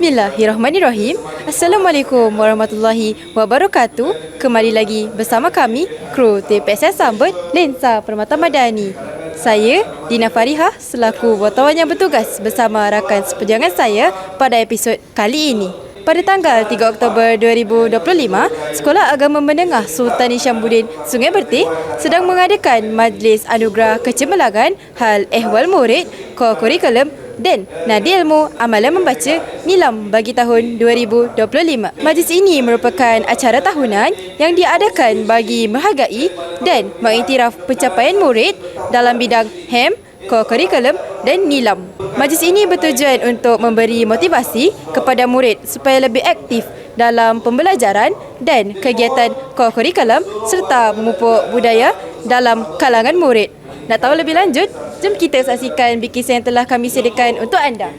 Bismillahirrahmanirrahim. Assalamualaikum warahmatullahi wabarakatuh. Kembali lagi bersama kami, kru TPSS Sambut Lensa Permata Madani. Saya Dina Farihah selaku wartawan yang bertugas bersama rakan seperjuangan saya pada episod kali ini. Pada tanggal 3 Oktober 2025, Sekolah Agama Menengah Sultan Isyambuddin Sungai Bertih sedang mengadakan Majlis Anugerah Kecemerlangan Hal Ehwal Murid Kurikulum dan Nadi Ilmu Amalan Membaca Nilam bagi tahun 2025. Majlis ini merupakan acara tahunan yang diadakan bagi menghargai dan mengiktiraf pencapaian murid dalam bidang HEM, kurikulum dan nilam. Majlis ini bertujuan untuk memberi motivasi kepada murid supaya lebih aktif dalam pembelajaran dan kegiatan kurikulum serta memupuk budaya dalam kalangan murid. Nak tahu lebih lanjut? Jom kita saksikan bikisan yang telah kami sediakan untuk anda.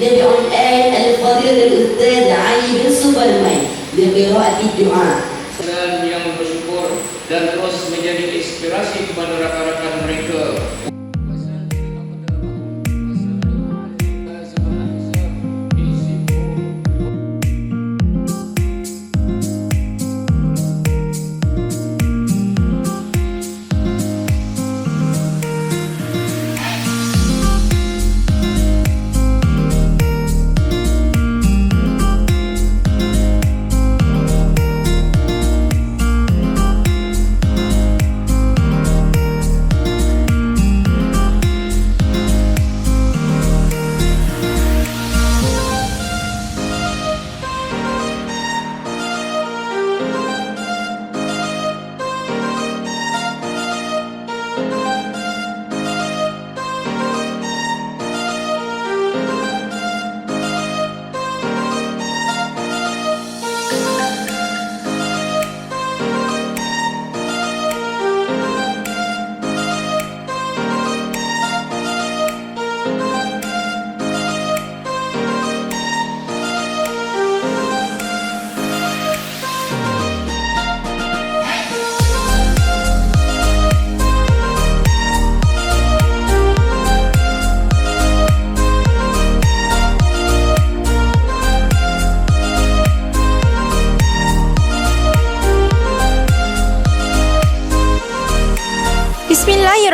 يدعو الآن الفضيلة الأستاذ علي بن سوبرمان لقراءة الدعاء.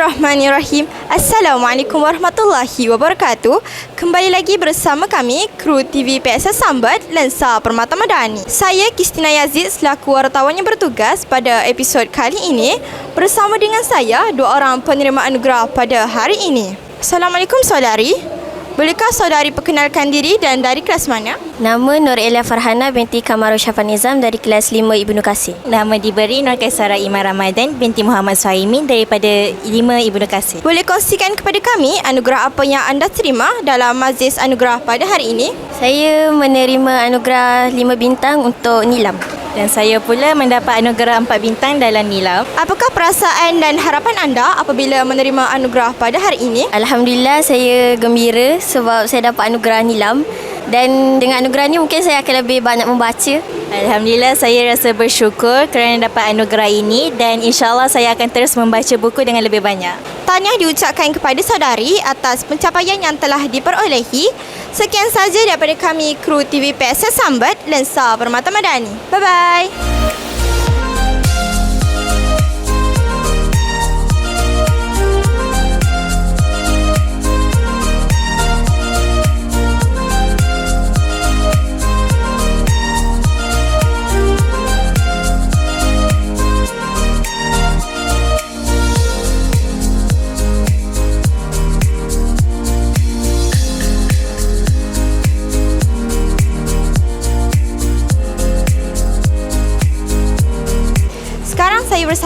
Bismillahirrahmanirrahim. Assalamualaikum warahmatullahi wabarakatuh. Kembali lagi bersama kami, kru TV PSS Sambat Lensa Permata Madani. Saya Kistina Yazid selaku wartawan yang bertugas pada episod kali ini bersama dengan saya dua orang penerima anugerah pada hari ini. Assalamualaikum saudari. Bolehkah saudari perkenalkan diri dan dari kelas mana? Nama Nur Elia Farhana binti Kamarul Syafan Nizam dari kelas 5 Ibnu Kasih. Nama diberi Nur Kaisara Iman Ramadan binti Muhammad Suhaimin daripada 5 Ibnu Kasir. Boleh kongsikan kepada kami anugerah apa yang anda terima dalam majlis anugerah pada hari ini? Saya menerima anugerah 5 bintang untuk nilam. Dan saya pula mendapat anugerah 4 bintang dalam nilam. Apakah perasaan dan harapan anda apabila menerima anugerah pada hari ini? Alhamdulillah saya gembira sebab saya dapat anugerah nilam dan dengan anugerah ni mungkin saya akan lebih banyak membaca. Alhamdulillah saya rasa bersyukur kerana dapat anugerah ini dan insyaAllah saya akan terus membaca buku dengan lebih banyak. Tahniah diucapkan kepada saudari atas pencapaian yang telah diperolehi. Sekian saja daripada kami kru TV PSS Sambat Lensa Permata Madani. Bye-bye.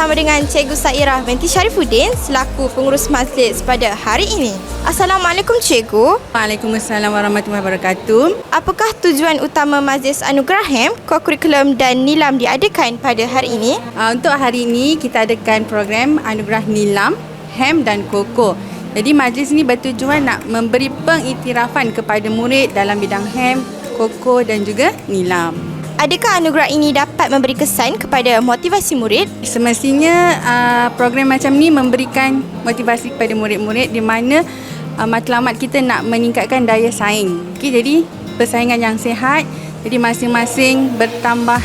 Bersama dengan Cikgu Sairah binti Syarifuddin selaku pengurus majlis pada hari ini. Assalamualaikum Cikgu. Waalaikumsalam warahmatullahi wabarakatuh. Apakah tujuan utama Majlis Anugerah HEM, kurikulum dan nilam diadakan pada hari ini? Uh, untuk hari ini kita adakan program Anugerah Nilam, HEM dan KOKO. Jadi majlis ini bertujuan nak memberi pengiktirafan kepada murid dalam bidang HEM, KOKO dan juga Nilam. Adakah anugerah ini dapat memberi kesan kepada motivasi murid? Semestinya uh, program macam ni memberikan motivasi kepada murid-murid di mana uh, matlamat kita nak meningkatkan daya saing. Okay, jadi persaingan yang sihat. Jadi masing-masing bertambah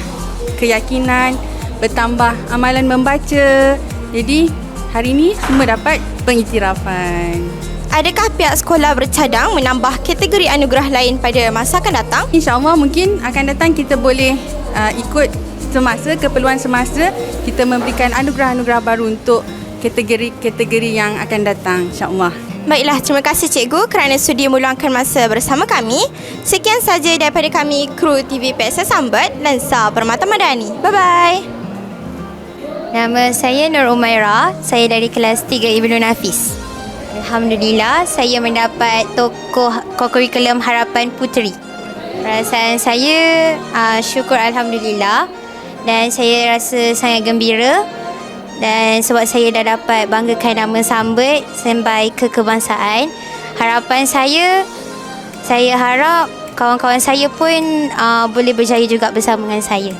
keyakinan, bertambah amalan membaca. Jadi hari ini semua dapat pengiktirafan. Adakah pihak sekolah bercadang menambah kategori anugerah lain pada masa akan datang? InsyaAllah mungkin akan datang kita boleh uh, ikut semasa, keperluan semasa kita memberikan anugerah-anugerah baru untuk kategori-kategori yang akan datang insyaAllah. Baiklah, terima kasih Cikgu kerana sudi meluangkan masa bersama kami. Sekian saja daripada kami, kru TV PSS Sambat, Lensa Permata Madani. Bye-bye. Nama saya Nur Umaira. Saya dari kelas 3 Ibnu Nafis. Alhamdulillah, saya mendapat tokoh kurikulum Harapan Puteri. Perasaan saya uh, syukur Alhamdulillah dan saya rasa sangat gembira dan sebab saya dah dapat banggakan nama Sambut sampai ke kebangsaan. Harapan saya, saya harap kawan-kawan saya pun uh, boleh berjaya juga bersama dengan saya.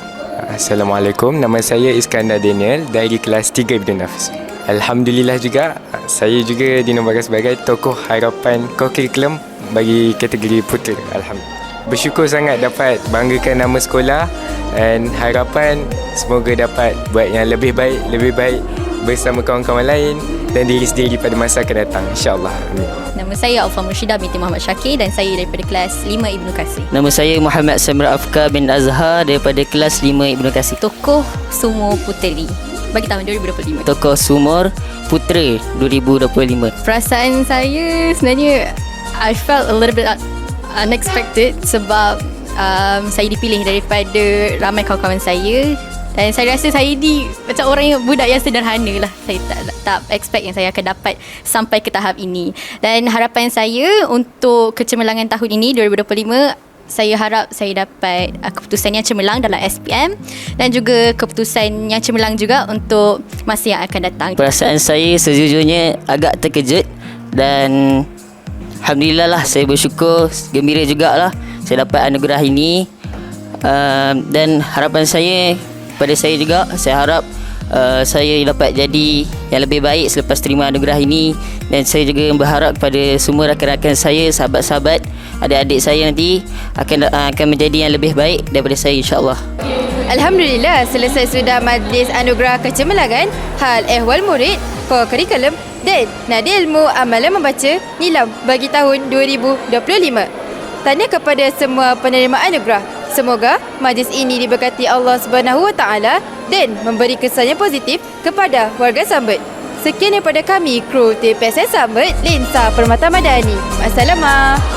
Assalamualaikum, nama saya Iskandar Daniel dari kelas 3 Ibn Nafis. Alhamdulillah juga, saya juga dinobatkan sebagai tokoh harapan kurikulum bagi kategori putera. Alhamdulillah. Bersyukur sangat dapat banggakan nama sekolah dan harapan semoga dapat buat yang lebih baik, lebih baik bersama kawan-kawan lain dan diri sendiri pada masa akan datang. InsyaAllah. Amin. Nama saya Alfa Murshidah binti Muhammad Syakir dan saya daripada kelas 5 Ibnu Kasir. Nama saya Muhammad Samra Afka bin Azhar daripada kelas 5 Ibnu Kasir. Tokoh Sumo Puteri bagi tahun 2025. Tokoh Sumur Putera 2025. Perasaan saya sebenarnya I felt a little bit un- unexpected sebab um, saya dipilih daripada ramai kawan-kawan saya dan saya rasa saya ni macam orang yang budak yang sederhana lah. Saya tak, tak expect yang saya akan dapat sampai ke tahap ini. Dan harapan saya untuk kecemerlangan tahun ini 2025 saya harap saya dapat uh, keputusan yang cemerlang dalam SPM dan juga keputusan yang cemerlang juga untuk masa yang akan datang. Perasaan saya sejujurnya agak terkejut dan Alhamdulillah lah saya bersyukur gembira jugalah saya dapat anugerah ini uh, dan harapan saya pada saya juga saya harap uh, saya dapat jadi yang lebih baik selepas terima anugerah ini dan saya juga berharap kepada semua rakan-rakan saya sahabat-sahabat adik-adik saya nanti akan uh, akan menjadi yang lebih baik daripada saya insya-Allah. Alhamdulillah selesai sudah majlis anugerah kecemerlangan hal ehwal murid, kurikulum dan nadi ilmu amalan membaca nilam bagi tahun 2025. Tanya kepada semua penerima anugerah. Semoga majlis ini diberkati Allah Subhanahu Wa Taala dan memberi kesan yang positif kepada warga Sambut. Sekian daripada kami, kru TPSS Sambut, Linsa Permata Madani. Assalamualaikum.